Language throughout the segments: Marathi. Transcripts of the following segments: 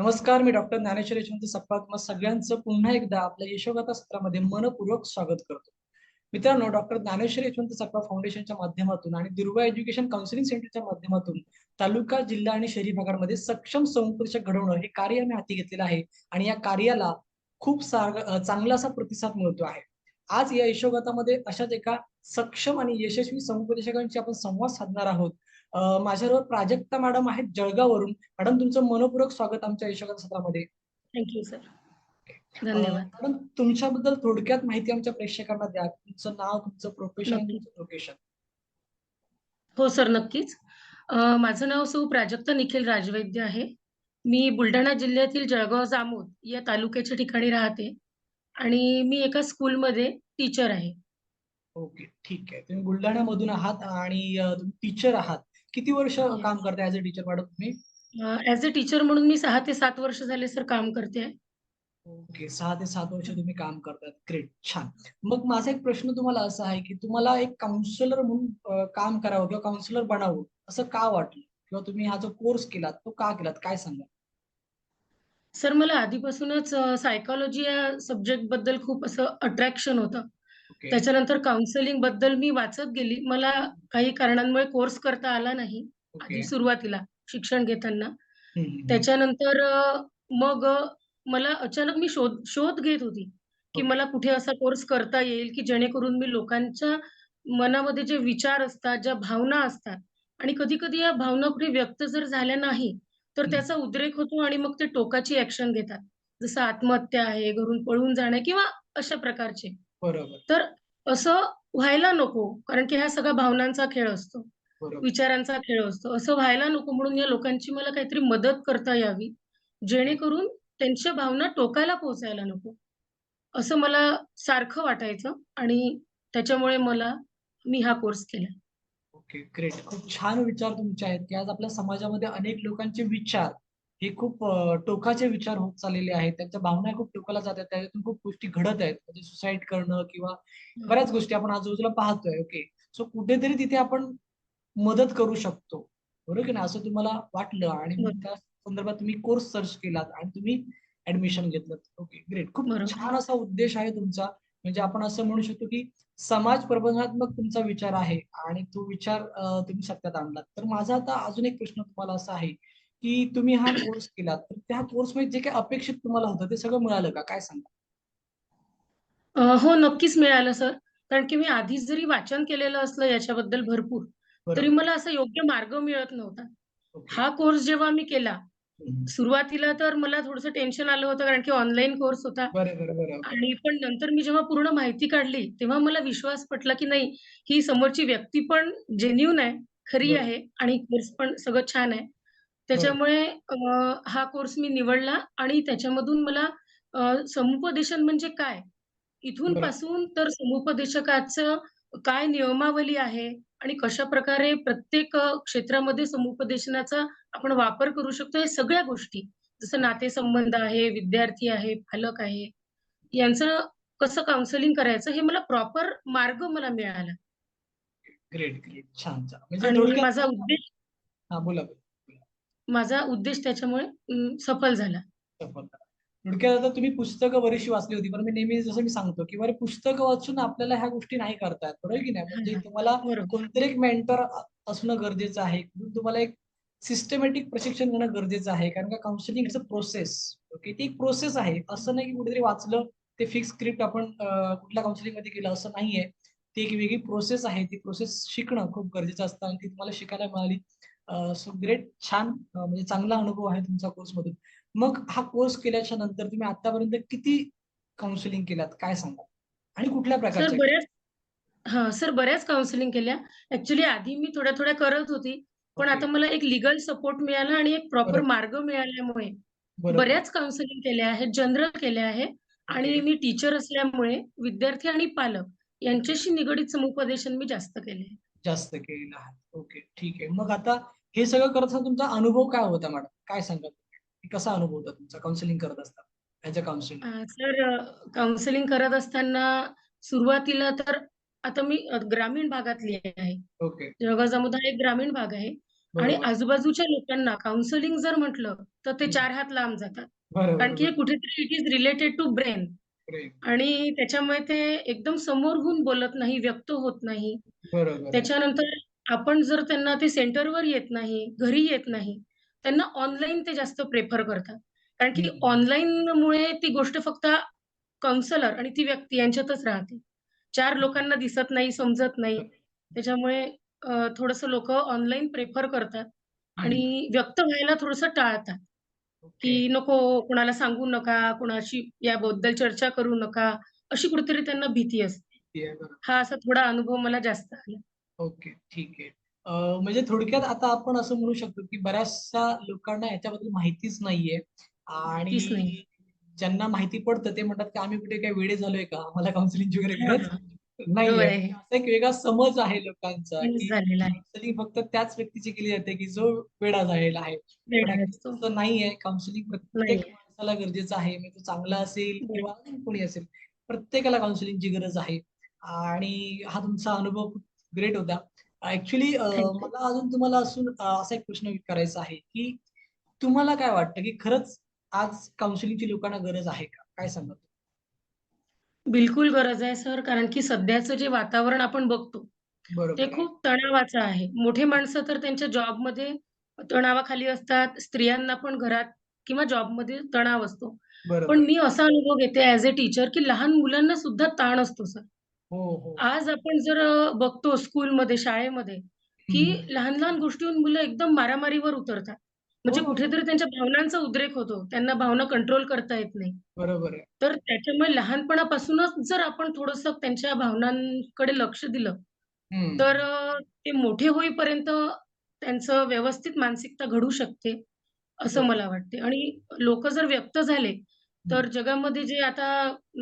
नमस्कार मी डॉक्टर ज्ञानेश्वर यशवंत सप्पा तुम्हा सगळ्यांचं पुन्हा एकदा आपल्या यशोगाथा सत्रामध्ये मनपूर्वक स्वागत करतो. मित्रांनो डॉक्टर ज्ञानेश्वर यशवंत सप्पा फाउंडेशनच्या माध्यमातून आणि दुर्वा एज्युकेशन काउन्सिलिंग सेंटरच्या माध्यमातून तालुका जिल्हा आणि शहरी भागांमध्ये सक्षम समुपदेशक घडवणं हे कार्य आम्ही हाती घेतलेलं आहे आणि या कार्याला खूप सार चांगला असा प्रतिसाद मिळतो आहे. आज या यशोगाथामध्ये अशाच एका सक्षम आणि यशस्वी समुपदेशकांशी आपण संवाद साधणार आहोत. माझ्याबरोबर प्राजक्ता मॅडम आहेत जळगाववरून. मॅडम तुमचं मनपूर्वक स्वागत आमच्या यशोगाथा सत्रामध्ये. थँक्यू सर धन्यवाद. मॅडम तुमच्याबद्दल थोडक्यात माहिती आमच्या प्रेक्षकांना द्या. तुमचं नाव तुमचं प्रोफेशन लोकेशन हो सर नक्कीच. माझं नाव सौ प्राजक्ता निखिल राजवैद्य आहे. मी बुलढाणा जिल्ह्यातील जळगाव जामोद या तालुक्याच्या ठिकाणी राहते. आणि मी एका स्कूलमध्ये टीचर आहे. ओके ठीक आहे. तुम्ही बुलढाण्यामधून आहात आणि टीचर आहात. किती वर्ष Yes. काम करताय ऍज अ टीचर मॅडम तुम्ही? ॲज अ टीचर म्हणून मी सहा ते सात वर्ष झाले सर काम करते. आहे ओके सहा ते सात वर्ष तुम्ही काम करतात. ग्रेट छान. मग माझा एक प्रश्न तुम्हाला असा आहे की तुम्हाला एक काउन्सिलर म्हणून अं, काम करावं किंवा काउन्सिलर बनावं असं का वाटलं? किंवा तुम्ही हा जो कोर्स केलात तो का केलात? काय सांगा सर मला आधीपासूनच सायकोलॉजी या सब्जेक्टबद्दल खूप असं अट्रॅक्शन होतं. ओके त्याच्यानंतर काउन्सिलिंगबद्दल मी वाचत गेली मला काही कारणांमुळे कोर्स करता आला नाही ओके आधी सुरुवातीला शिक्षण घेताना हम्म, हम्म, हम्म. त्याच्यानंतर अ, मग अ, मला अचानक मी शोध शोध घेत होती की ओके. मला कुठे असा कोर्स करता येईल की जेणेकरून मी लोकांच्या मनामध्ये जे विचार असतात ज्या भावना असतात आणि कधी कधी या भावना कुठे व्यक्त जर झाल्या नाही तर हम्म. त्याचा उद्रेक होतो आणि मग ते टोकाची ऍक्शन घेतात जसं आत्महत्या आहे घरून पळून जाणं किंवा अशा प्रकारचे बरोबर. तर असं व्हायला नको कारण की हा सगळा भावनांचा खेळ असतो विचारांचा खेळ असतो. असं व्हायला नको म्हणून या लोकांची मला काहीतरी मदत करता यावी जेणेकरून त्यांच्या भावना टोकाला पोहोचायला नको असं मला सारखं वाटायचं आणि त्याच्यामुळे मला मी हा कोर्स केला. ओके ग्रेट खूप छान विचार तुमचे आहेत की आज आपल्या समाजामध्ये अनेक लोकांचे विचार हे खूप टोकाचे विचार होत चाललेले आहेत. त्यांच्या भावना खूप टोकाला जातात त्याच्यातून खूप गोष्टी घडत आहेत. म्हणजे सुसाईड करणं किंवा बऱ्याच गोष्टी आपण आजूबाजूला पाहतोय. ओके सो कुठेतरी तिथे आपण मदत करू शकतो. बरोबर की नाही? असं तुम्हाला वाटलं आणि. त्या संदर्भात तुम्ही कोर्स सर्च केलात आणि तुम्ही ऍडमिशन घेतलं ओके ग्रेट खूप. छान असा उद्देश आहे तुमचा. म्हणजे आपण असं म्हणू शकतो की समाज प्रबोधनात्मक तुमचा विचार आहे आणि तो विचार तुम्ही सत्यात आणलात. तर माझा आता अजून एक प्रश्न तुम्हाला असा आहे की तुम्ही हा कोर्स केलात तर त्या कोर्समध्ये जे काही अपेक्षित तुम्हाला होतं ते सगळं मिळालं का? काय सांगा हो नक्कीच मिळालं सर. कारण की मी आधीच जरी वाचन केलेलं असलं याच्याबद्दल भरपूर तरी मला असा योग्य मार्ग मिळत नव्हता. हा कोर्स जेव्हा मी केला. सुरुवातीला तर मला थोडंसं टेन्शन आलं होतं कारण की ऑनलाईन कोर्स होता. आणि पण नंतर मी जेव्हा पूर्ण माहिती काढली तेव्हा मला विश्वास पटला की नाही ही समोरची व्यक्ती पण जेन्युन आहे खरी. आहे आणि कोर्स पण सगळं छान आहे. त्याच्यामुळे अ, हा कोर्स मी निवडला आणि त्याच्यामधून मला समुपदेशन म्हणजे काय? इथून. पासून तर समुपदेशकाचं काय नियमावली आहे आणि कशा प्रकारे प्रत्येक क्षेत्रामध्ये समुपदेशनाचा आपण वापर करू शकतो या सगळ्या गोष्टी. जसं नातेसंबंध आहे विद्यार्थी आहे पालक आहे यांचं कसं काउन्सिलिंग करायचं हे मला प्रॉपर मार्ग मला मिळाला. Great great. छान म्हणजे माझा उद्देश हा बोला. माझा उद्देश त्याच्यामुळे सफल झाला. सफल. थोडक्यात आता तुम्ही पुस्तकं बरीचशी वाचली होती पण मी नेहमी जसं मी सांगतो की बरं पुस्तकं वाचून आपल्याला ह्या गोष्टी नाही करता येत बरोबर की नाही? म्हणजे. तुम्हाला कोणतरी एक मेंटर असणं गरजेचं आहे तुम्हाला एक सिस्टमॅटिक प्रशिक्षण घेणं गरजेचं आहे कारण का काउन्सिलिंग अ प्रोसेस ओके ती एक प्रोसेस आहे. असं नाही की कुठेतरी वाचलं ते फिक्स स्क्रिप्ट आपण कुठल्या काउन्सिलिंगमध्ये केलं असं नाहीये. ती एक वेगळी प्रोसेस आहे. ती प्रोसेस शिकणं खूप गरजेचं असतं आणि ती तुम्हाला शिकायला मिळाली. सो ग्रेट छान म्हणजे चांगला अनुभव आहे तुमचा कोर्स मधून. मग हा कोर्स केल्याच्यानंतर तुम्ही आतापर्यंत किती काउन्सिलिंग केल्यात काय सांगा आणि कुठल्या बऱ्याच हा सर बऱ्याच काउन्सिलिंग केल्या. ऍक्च्युली आधी मी थोड्या थोड्या करत होती. पण. आता मला एक लिगल सपोर्ट मिळाला आणि एक प्रॉपर. मार्ग मिळाल्यामुळे बऱ्याच काउन्सिलिंग केल्या आहेत जनरल केल्या आहे आणि. मी टीचर असल्यामुळे विद्यार्थी आणि पालक यांच्याशी निगडित समुपदेशन मी जास्त केले. जास्त केलेलं आहे. ओके ठीक आहे. मग आता हे सगळं करत असताना तुमचा अनुभव काय होता मॅडम? काय सांगा तुम्ही? कसा अनुभव होता तुमचा? काउन्सिलिंग करत असताना काउन्सिलिंग सर काउन्सिलिंग करत असताना सुरुवातीला तर आता मी ग्रामीण भागातली आहे. ओके. जळगाव हा एक ग्रामीण भाग आहे. आणि आजूबाजूच्या लोकांना काउन्सिलिंग जर म्हटलं तर ते. चार हात लांब जातात. कारण की हे कुठेतरी it is related to brain. आणि त्याच्यामुळे ते एकदम समोर होऊन बोलत नाही व्यक्त होत नाही. त्याच्यानंतर आपण जर त्यांना ते सेंटरवर येत नाही घरी येत नाही त्यांना ऑनलाईन ते जास्त प्रेफर करतात. कारण की हम्म. ऑनलाईनमुळे ती गोष्ट फक्त काउन्सलर आणि ती व्यक्ती यांच्यातच राहते. चार लोकांना दिसत नाही समजत नाही. त्याच्यामुळे थोडस लोक ऑनलाईन प्रेफर करतात आणि व्यक्त व्हायला थोडस टाळतात. की नको कुणाला सांगू नका कुणाशी याबद्दल चर्चा करू नका अशी कुठेतरी त्यांना भीती असते. हा असा थोडा अनुभव मला जास्त आला. ओके ठीक आहे. म्हणजे थोडक्यात आता आपण असं म्हणू शकतो की बऱ्याचशा लोकांना याच्याबद्दल माहितीच नाहीये. आणि नाही. ज्यांना माहिती पडतं ते म्हणतात की आम्ही कुठे काय वेडे झालोय का? आम्हाला काउन्सिलिंग वगैरे हा, हा. असा एक वेगळा समज आहे लोकांचा काउन्सिलिंग फक्त त्याच व्यक्तीची केली जाते की जो वेडा झालेला आहे. तसं नाहीये. काउन्सिलिंग प्रत्येक. माणसाला गरजेचं आहे. म्हणजे तो चांगला असेल. किंवा कोणी असेल प्रत्येकाला काउन्सिलिंगची गरज आहे. आणि हा तुमचा अनुभव खूप ग्रेट होता. ऍक्च्युली. मला अजून तुम्हाला असून असा एक प्रश्न विचारायचा आहे की तुम्हाला काय वाटतं की खरंच आज काउन्सिलिंगची लोकांना गरज आहे का? काय सांगत बिलकुल गरज आहे सर. कारण की सध्याचं जे वातावरण आपण बघतो ते. खूप तणावाचं आहे. मोठे माणसं तर त्यांच्या जॉबमध्ये तणावाखाली असतात. स्त्रियांना पण घरात किंवा जॉबमध्ये तणाव असतो. पण. मी असा अनुभव घेते ऍज अ टीचर की लहान मुलांना सुद्धा ताण असतो सर. हो हो आज आपण जर अ, बघतो स्कूलमध्ये शाळेमध्ये की हम्म. लहान लहान गोष्टीहून मुलं एकदम मारामारीवर उतरतात म्हणजे हो. कुठेतरी त्यांच्या भावनांचा उद्रेक होतो त्यांना भावना कंट्रोल करता येत नाही बरोबर आहे तर त्याच्यामुळे लहानपणापासूनच जर आपण थोडंसं त्यांच्या भावनांकडे लक्ष दिलं. तर अ, ते मोठे होईपर्यंत त्यांचं व्यवस्थित मानसिकता घडू शकते, असं बरोबर. मला वाटते. आणि लोकं जर व्यक्त झाले, तर. जगामध्ये जे आता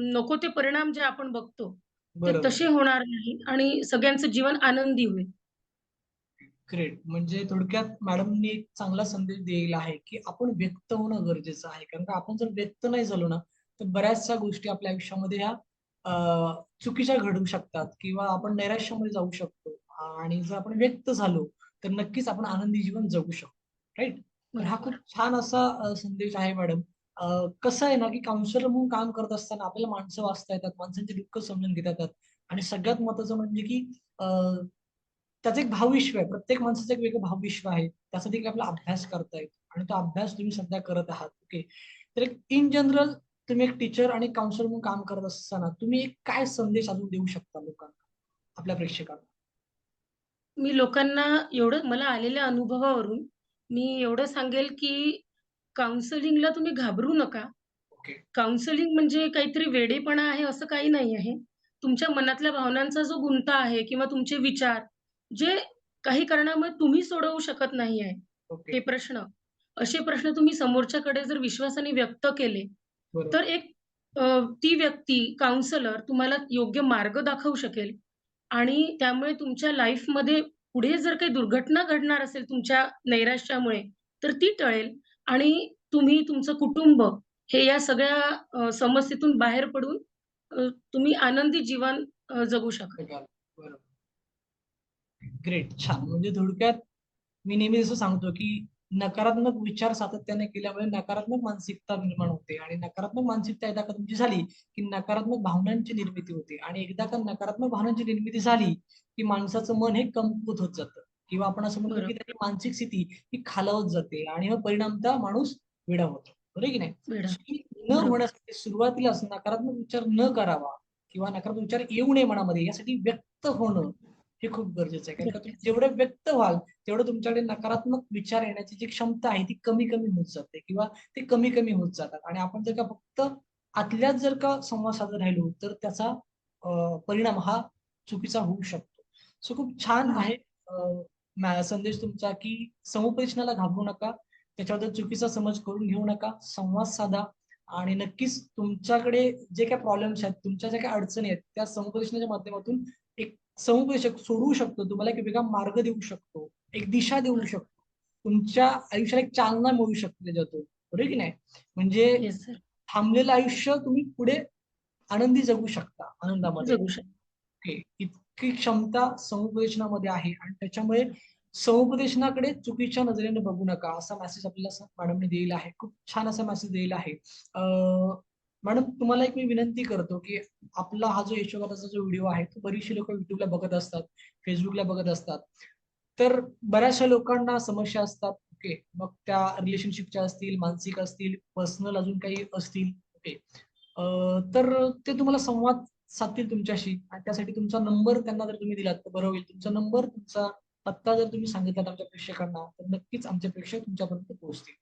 नको ते परिणाम जे आपण बघतो, ते बरोबर. तसे. होणार नाही आणि सगळ्यांचं जीवन आनंदी होईल. ग्रेट म्हणजे थोडक्यात मॅडमनी एक चांगला संदेश दिलेला आहे की आपण व्यक्त होणं गरजेचं आहे. कारण का आपण जर व्यक्त नाही झालो ना तर बऱ्याचशा गोष्टी आपल्या आयुष्यामध्ये ह्या अं, चुकीच्या घडू शकतात किंवा आपण नैराश्यामध्ये जाऊ शकतो. आणि जर आपण व्यक्त झालो तर नक्कीच आपण आनंदी जीवन जगू शकतो. राईट तर हा खूप छान असा अं, संदेश आहे मॅडम. कसं आहे ना की काउन्सिलर म्हणून काम करत असताना आपल्याला माणसं वाचता येतात माणसांचे दुःख समजून घेता येतात. आणि सगळ्यात महत्वाचं म्हणजे की त्याचं एक भावविश्व आहे. प्रत्येक माणसाचं एक वेगळं भावविश्व आहे. त्यासाठी आपला अभ्यास करता येतो आणि तो अभ्यास तुम्ही सध्या करत आहात. ओके? तर एक इन जनरल तुम्ही एक टीचर आणि काउन्सिलर म्हणून काम करत असताना तुम्ही एक काय संदेश अजून देऊ शकता लोकांना आपल्या प्रेक्षकांना? मी लोकांना एवढं मला आलेल्या अनुभवावरून मी एवढं सांगेल, की काउन्सिलिंगला तुम्ही घाबरू नका. काउन्सिलिंग म्हणजे काहीतरी वेडेपणा आहे असं काही नाही आहे. तुमच्या मनातल्या भावनांचा जो गुंता आहे किंवा तुमचे विचार, जे काही कारणामुळे तुम्ही सोडवू शकत नाही आहे, हे प्रश्न, असे प्रश्न तुम्ही समोरच्याकडे जर विश्वासाने व्यक्त केले, तर एक ती व्यक्ती काउन्सिलर तुम्हाला योग्य मार्ग दाखवू शकेल. आणि त्यामुळे तुमच्या लाईफमध्ये पुढे जर काही दुर्घटना घडणार असेल तुमच्या नैराश्यामुळे, तर ती टळेल. आणि तुम्ही, तुमचं कुटुंब हे या सगळ्या समस्येतून बाहेर पडून तुम्ही आनंदी जीवन जगू शकाल. बरोबर. ग्रेट छान. म्हणजे थोडक्यात मी नेहमी जसं सांगतो की नकारात्मक विचार सातत्याने केल्यामुळे नकारात्मक मानसिकता निर्माण होते आणि नकारात्मक मानसिकता एकदा का तुमची झाली की नकारात्मक भावनांची निर्मिती होते. आणि एकदा का नकारात्मक भावनांची निर्मिती झाली की माणसाचं मन हे कमकुवत होत जातं. किंवा आपण असं म्हणतो की. त्याची मानसिक स्थिती ही खालावत जाते आणि मग परिणामतः माणूस वेडा होतो बरोबर की नाही? न. होण्यासाठी सुरुवातीलाच नकारात्मक विचार न करावा किंवा नकारात्मक विचार येऊ नये मनामध्ये यासाठी व्यक्त होणं हे खूप गरजेचं आहे. कारण का तुम्ही जेवढं व्यक्त व्हाल तेवढं तुमच्याकडे नकारात्मक विचार येण्याची जी क्षमता आहे ती कमी कमी होत जाते किंवा ते कमी कमी होत जातात. आणि आपण जर का फक्त आतल्याच जर का संवाद साधत राहिलो तर त्याचा परिणाम हा चुकीचा होऊ शकतो. सो खूप छान आहे संदेश तुमचा की समुपदेशनाला घाबरू नका. त्याच्याबद्दल चुकीचा समज करून घेऊ नका. संवाद साधा. आणि नक्कीच तुमच्याकडे जे काही प्रॉब्लेम्स आहेत तुमच्या ज्या काही अडचणी आहेत त्या समुपदेशनाच्या माध्यमातून एक समुपदेशक सोडवू शकतो. तुम्हाला एक वेगळा मार्ग देऊ शकतो. एक दिशा देऊ शकतो. तुमच्या आयुष्याला एक चालना मिळू शकते त्याच्यातून. बरोबर की नाही? म्हणजे. थांबलेलं आयुष्य तुम्ही पुढे आनंदी जगू शकता आनंदामध्ये. जगू शकतो. ओके इतकी क्षमता समुपदेशनामध्ये आहे आणि त्याच्यामुळे समुपदेशनाकडे चुकीच्या नजरेने बघू नका असा मेसेज आपल्याला मॅडमने दिलेला आहे. खूप छान असा मेसेज दिलेला आहे. मॅडम तुम्हाला एक मी विनंती करतो की आपला हा जो यशोगाथाचा जो व्हिडिओ आहे तो बरीचशी लोक युट्यूबला बघत असतात फेसबुकला बघत असतात. तर बऱ्याचशा लोकांना समस्या असतात ओके मग त्या रिलेशनशिपच्या असतील मानसिक असतील पर्सनल अजून काही असतील ओके तर ते तुम्हाला संवाद साधतील तुमच्याशी. आणि त्यासाठी तुमचा नंबर त्यांना जर तुम्ही दिलात तर बरं होईल. तुमचा नंबर तुमचा पत्ता जर तुम्ही सांगितलात आमच्या प्रेक्षकांना तर नक्कीच आमचे प्रेक्षक तुमच्यापर्यंत पोहोचतील.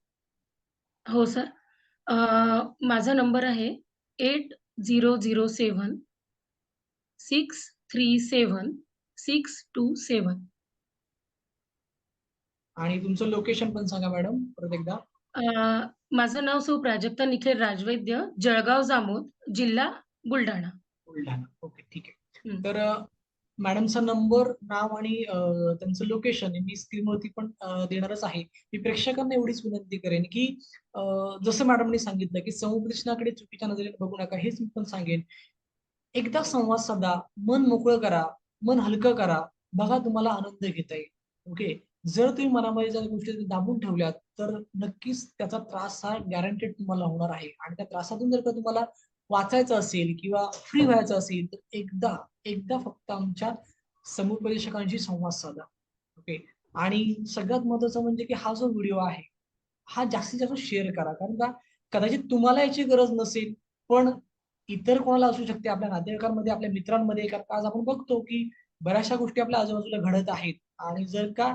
हो सर माझा नंबर आहे eight zero zero seven six three seven six two seven आणि तुमचं लोकेशन पण सांगा मॅडम परत एकदा. माझं नाव सौ प्राजक्ता निखिल राजवैद्य जळगाव जामोद जिल्हा बुलढाणा. बुलढाणा ओके ठीक आहे. तर मॅडमचा नंबर नाव आणि त्यांचं लोकेशन मी स्क्रीनवरती पण देणारच आहे. मी प्रेक्षकांना एवढीच विनंती करेन की जसं मॅडमने सांगितलं की समुपदेशनाकडे चुकीच्या नजरेने बघू नका हेच मी पण सांगेन. एकदा संवाद साधा मन मोकळं करा मन हलकं करा बघा तुम्हाला आनंद घेता येईल. ओके? जर तुम्ही मनामध्ये जर गोष्टी दाबून ठेवल्यात तर नक्कीच त्याचा त्रास हा गॅरंटेड तुम्हाला होणार आहे. आणि त्या त्रासातून जर का तुम्हाला वाचायचं असेल किंवा फ्री व्हायचं असेल तर एकदा एकदा फक्त आमच्या समुपदेशकांशी संवाद साधा. ओके आणि सगळ्यात महत्वाचं म्हणजे की हा जो व्हिडिओ आहे हा जास्तीत जास्त शेअर करा. कारण का कदाचित तुम्हाला याची गरज नसेल पण इतर कोणाला असू शकते. आपल्या नातेवाईकांमध्ये आपल्या मित्रांमध्ये का आज आपण बघतो की बऱ्याचशा गोष्टी आपल्या आजूबाजूला घडत आहेत. आणि जर का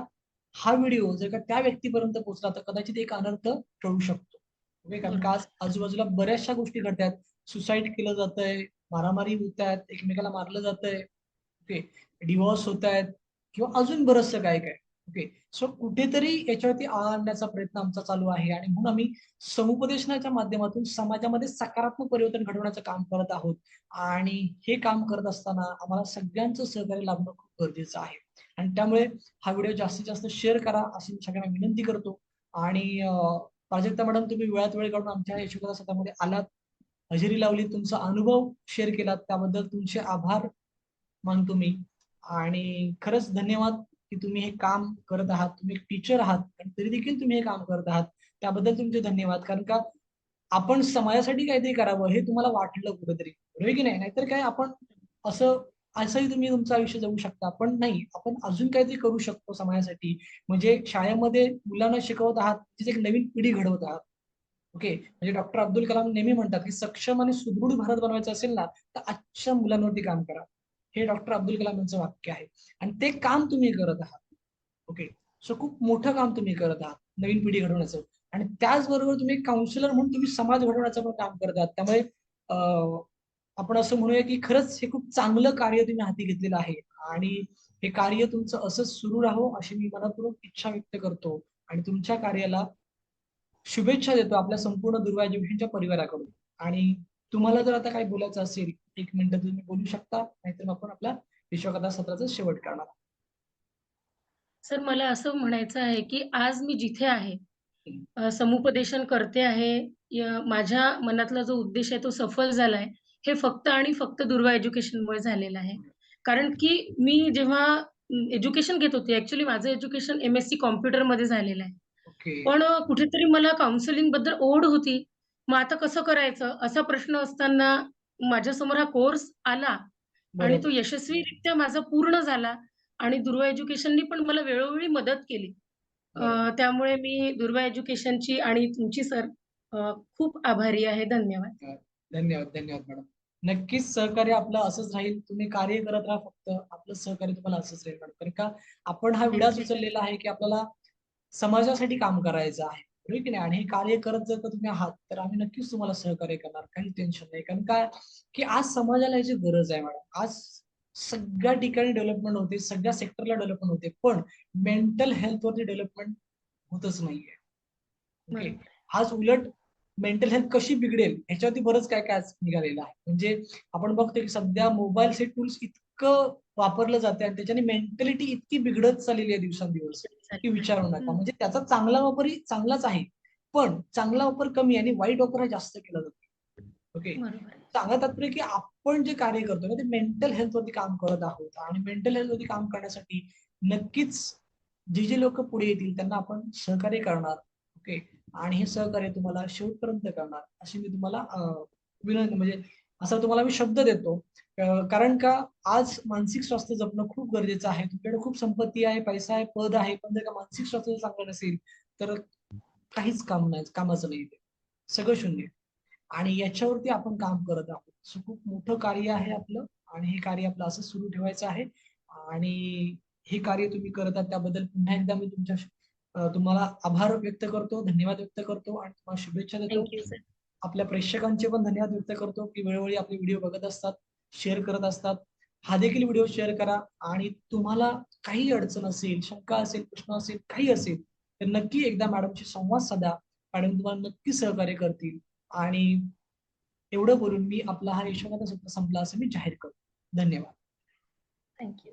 हा व्हिडिओ जर का त्या व्यक्तीपर्यंत पोहोचला तर कदाचित एक अनर्थ टळू शकतो. ओके कारण का आज आजूबाजूला बऱ्याचशा गोष्टी घडतात सुसाईड केलं जात आहे मारामारी होत आहेत एकमेकाला मारलं जात आहे ओके डिवॉर्स होत आहेत किंवा अजून बरंचसं काय काय ओके. सो कुठेतरी याच्यावरती आळा आणण्याचा प्रयत्न आमचा चालू आहे आणि म्हणून आम्ही समुपदेशनाच्या माध्यमातून समाजामध्ये सकारात्मक परिवर्तन घडवण्याचं काम करत आहोत. आणि हे काम करत असताना आम्हाला सगळ्यांचं सहकार्य लाभणं खूप गरजेचं आहे. आणि त्यामुळे हा व्हिडिओ जास्तीत जास्त शेअर करा अशी सगळ्यांना विनंती करतो. आणि प्राजक्ता मॅडम तुम्ही वेळात वेळ काढून आमच्या यशोकथा सत्रामध्ये आलात. हजेरी लावली तुमचा अनुभव शेअर केलात त्याबद्दल तुमचे आभार मानतो मी. आणि खरंच धन्यवाद की तुम्ही हे काम करत आहात. तुम्ही एक टीचर आहात आणि तरी देखील तुम्ही हे काम करत आहात. त्याबद्दल तुमचे धन्यवाद. कारण का आपण समाजासाठी काहीतरी करावं हे तुम्हाला वाटलं कुठेतरी. बरोबर की नाही? नाहीतर काय आपण असं असंही तुम्ही तुमचं आयुष्य जगू शकता. पण नाही आपण अजून काहीतरी करू शकतो समाजासाठी. म्हणजे शाळेमध्ये मुलांना शिकवत आहात तिथे एक नवीन पिढी घडवत आहात. ओके? म्हणजे डॉक्टर अब्दुल कलाम नेहमी म्हणतात की सक्षम आणि सुदृढ भारत बनवायचा असेल ना तर आजच्या मुलांवरती काम करा. हे डॉक्टर अब्दुल कलाम यांचं वाक्य आहे. आणि ते काम तुम्ही करत आहात. ओके? सो खूप मोठं काम तुम्ही करत आहात. नवीन पिढी घडवण्याचं. आणि त्याचबरोबर तुम्ही काउन्सिलर म्हणून तुम्ही समाज घडवण्याचं पण काम करत आहात. त्यामुळे आपण असं म्हणूया की खरंच हे खूप चांगलं कार्य तुम्ही हाती घेतलेलं आहे. आणि हे कार्य तुमचं असंच सुरू राहो अशी मी मनापूर्वक इच्छा व्यक्त करतो. आणि तुमच्या कार्याला शुभेच्छा देतो आपल्या संपूर्ण दुर्वा एज्युकेशनच्या परिवाराकडून. आणि तुम्हाला जर आता काही बोलायचं असेल एक मिनिट तुम्ही बोलू शकता नाहीतर आपण आपल्या विश्वकथा सत्राचा शेवट करणार सर मला असं म्हणायचं आहे की आज मी जिथे आहे समुपदेशन करते आहे य- माझ्या मनातला जो उद्देश आहे तो सफल झालाय हे फक्त आणि फक्त दुर्वा एज्युकेशनमुळे झालेलं आहे. कारण की मी जेव्हा एज्युकेशन घेत होते ऍक्च्युली माझं एज्युकेशन एम एस सी कॉम्प्युटरमध्ये झालेलं आहे. ओके. पण अ, कुठेतरी मला काउन्सिलिंगबद्दल ओढ होती. मग आता कसं करायचं? असा प्रश्न असताना माझ्यासमोर हा कोर्स आला आणि तो यशस्वीरित्या माझा पूर्ण झाला आणि दुर्वा एज्युकेशननी पण मला वेळोवेळी मदत केली. अ. त्यामुळे मी दुर्वा एज्युकेशनची आणि तुमची सर अ, खूप आभारी आहे. धन्यवाद. धन्यवाद धन्यवाद मॅडम नक्कीच सहकार्य आपलं असंच राहील. तुम्ही कार्य करत राहा फक्त. आपलं सहकार्य तुम्हाला असंच राहील मॅडम कारण का? आपण हा विडाच. उचललेला आहे की आपल्याला समाजासाठी काम करायचं आहे. बरोबर की नाही? आणि हे कार्य करत जर का तुम्ही आहात तर आम्ही नक्कीच तुम्हाला सहकार्य करणार. काही टेन्शन नाही. कारण काय की आज समाजाला याची गरज आहे मॅडम. आज सगळ्या ठिकाणी डेव्हलपमेंट होते सगळ्या सेक्टरला डेव्हलपमेंट होते पण मेंटल हेल्थ वरती डेव्हलपमेंट होतच नाहीये. आज उलट मेंटल हेल्थ कशी बिघडेल ह्याच्यावरती बरंच काय काय आज निघालेलं आहे. म्हणजे आपण बघतो की सध्या मोबाईल हे टूल्स इतकं वापरलं जाते आणि त्याच्याने मेंटॅलिटी इतकी बिघडत चाललेली आहे दिवसांदिवस की विचारू नका. म्हणजे त्याचा चांगला वापरही चांगलाच आहे पण चांगला वापर कमी आणि वाईट वापर हा जास्त केला जातो. ओके. सांगा तात्पर्य की आपण जे कार्य करतो ना ते मेंटल हेल्थ वरती काम करत आहोत. आणि मेंटल हेल्थ वरती काम करण्यासाठी नक्कीच जे जे लोक पुढे येतील त्यांना आपण सहकार्य करणार. ओके आणि हे सहकार्य तुम्हाला शेवटपर्यंत करणार अशी मी तुम्हाला विनंती म्हणजे असा तुम्हाला मी शब्द देतो. कारण का आज मानसिक स्वास्थ्य जपणं खूप गरजेचं आहे. तुमच्याकडे खूप संपत्ती आहे पैसा आहे पद आहे पण जर का मानसिक स्वास्थ्य चांगलं नसेल तर काहीच काम नाही कामाचं नाही ते. सगळं शून्य. आणि याच्यावरती आपण काम करत आहोत. सो खूप मोठं कार्य आहे आपलं आणि हे कार्य आपलं असं सुरू ठेवायचं आहे. आणि हे कार्य तुम्ही करत आहात त्याबद्दल पुन्हा एकदा मी तुमच्या तुम्हाला आभार व्यक्त करतो धन्यवाद व्यक्त करतो आणि तुम्हाला शुभेच्छा देतो. थँक्यू सर आपल्या प्रेक्षकांचे पण धन्यवाद व्यक्त करतो की वेळोवेळी आपले व्हिडिओ बघत असतात शेअर करत असतात. हा देखील व्हिडिओ शेअर करा आणि तुम्हाला काही अडचण असेल शंका असेल प्रश्न असेल काही असेल तर नक्की एकदा मॅडमशी संवाद साधा. मॅडम तुम्हाला नक्की सहकार्य करतील. आणि एवढं बोलून मी आपला हा यशोगाचा सत्र संपला असं मी जाहीर करतो. धन्यवाद. थँक्यू